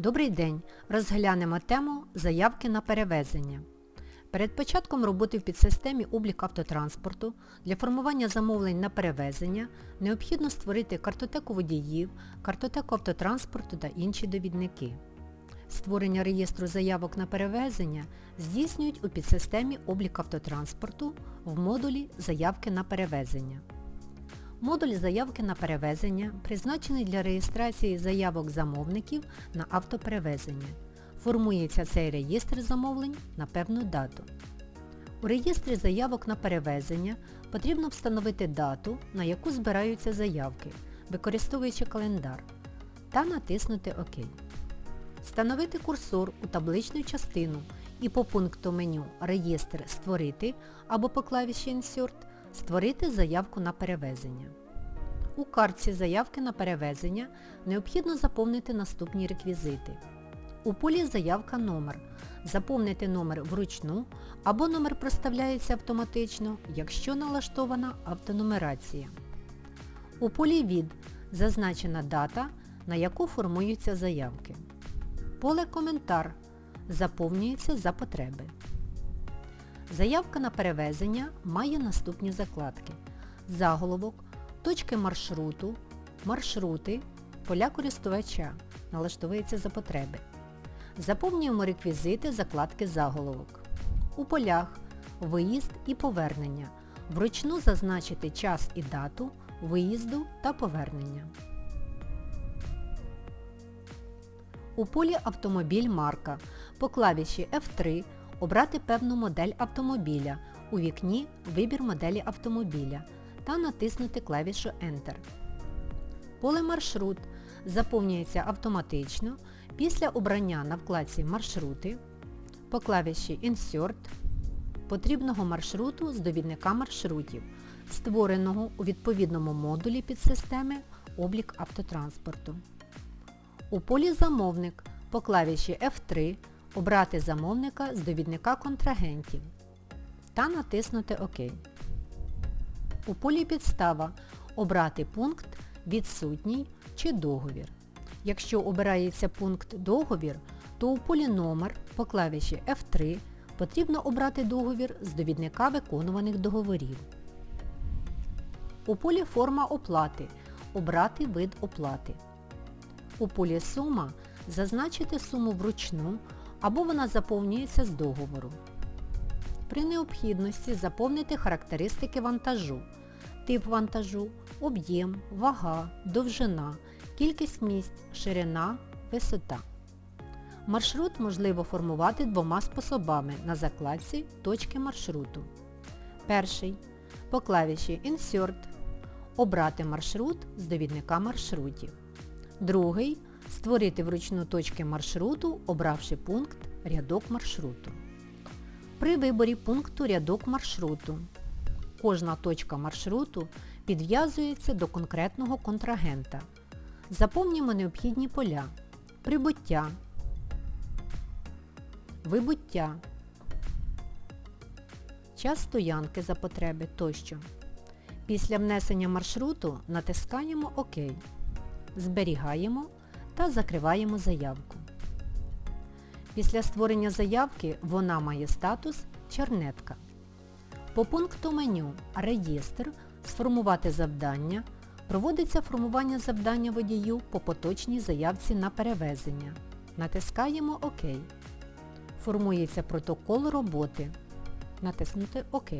Добрий день! Розглянемо тему заявки на перевезення. Перед початком роботи в підсистемі облік автотранспорту для формування замовлень на перевезення необхідно створити картотеку водіїв, картотеку автотранспорту та інші довідники. Створення реєстру заявок на перевезення здійснюють у підсистемі облік автотранспорту в модулі Заявки на перевезення. Модуль заявки на перевезення призначений для реєстрації заявок замовників на автоперевезення. Формується цей реєстр замовлень на певну дату. У реєстрі заявок на перевезення потрібно встановити дату, на яку збираються заявки, використовуючи календар, та натиснути ОК. Встановити курсор у табличну частину і по пункту меню Реєстр Створити або по клавіші Insert Створити заявку на перевезення. У картці заявки на перевезення необхідно заповнити наступні реквізити. У полі Заявка номер. Заповнити номер вручну або номер проставляється автоматично, якщо налаштована автонумерація. У полі Від зазначена дата, на яку формуються заявки. Поле Коментар заповнюється за потреби. Заявка на перевезення має наступні закладки. Заголовок, точки маршруту, маршрути, поля користувача. Налаштовується за потреби. Заповнюємо реквізити закладки заголовок. У полях Виїзд і повернення. Вручну зазначити час і дату виїзду та повернення. У полі Автомобіль марка по клавіші F3 обрати певну модель автомобіля, у вікні Вибір моделі автомобіля та натиснути клавішу Enter. Поле Маршрут заповнюється автоматично після обрання на вкладці Маршрути по клавіші Insert потрібного маршруту з довідника маршрутів, створеного у відповідному модулі підсистеми Облік автотранспорту. У полі Замовник по клавіші F3 обрати замовника з довідника контрагентів та натиснути ОК. У полі Підстава обрати пункт Відсутній чи договір. Якщо обирається пункт Договір, то у полі Номер по клавіші F3 потрібно обрати договір з довідника виконуваних договорів. У полі Форма оплати обрати вид оплати. У полі Сума зазначити суму вручну або вона заповнюється з договору. При необхідності заповнити характеристики вантажу, тип вантажу, об'єм, вага, довжина, кількість місць, ширина, висота. Маршрут можливо формувати двома способами на закладці точки маршруту. Перший. По клавіші Insert обрати маршрут з довідника маршрутів. Другий Створити вручну точки маршруту, обравши пункт Рядок маршруту. При виборі пункту Рядок маршруту кожна точка маршруту підв'язується до конкретного контрагента. Заповнюємо необхідні поля. Прибуття, вибуття, час стоянки за потреби тощо. Після внесення маршруту натискаємо ОК. Зберігаємо та закриваємо заявку. Після створення заявки вона має статус чернетка. По пункту меню Реєстр Сформувати завдання проводиться формування завдання водію по поточній заявці на перевезення. Натискаємо ОК. Формується протокол роботи. Натиснути ОК.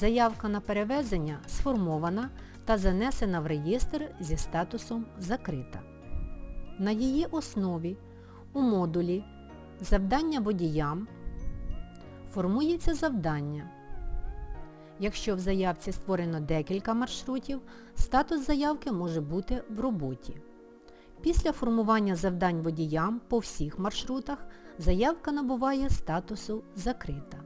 Заявка на перевезення сформована та занесена в реєстр зі статусом Закрита. На її основі у модулі Завдання водіям формується завдання. Якщо в заявці створено декілька маршрутів, статус заявки може бути в роботі. Після формування завдань водіям по всіх маршрутах заявка набуває статусу Закрита.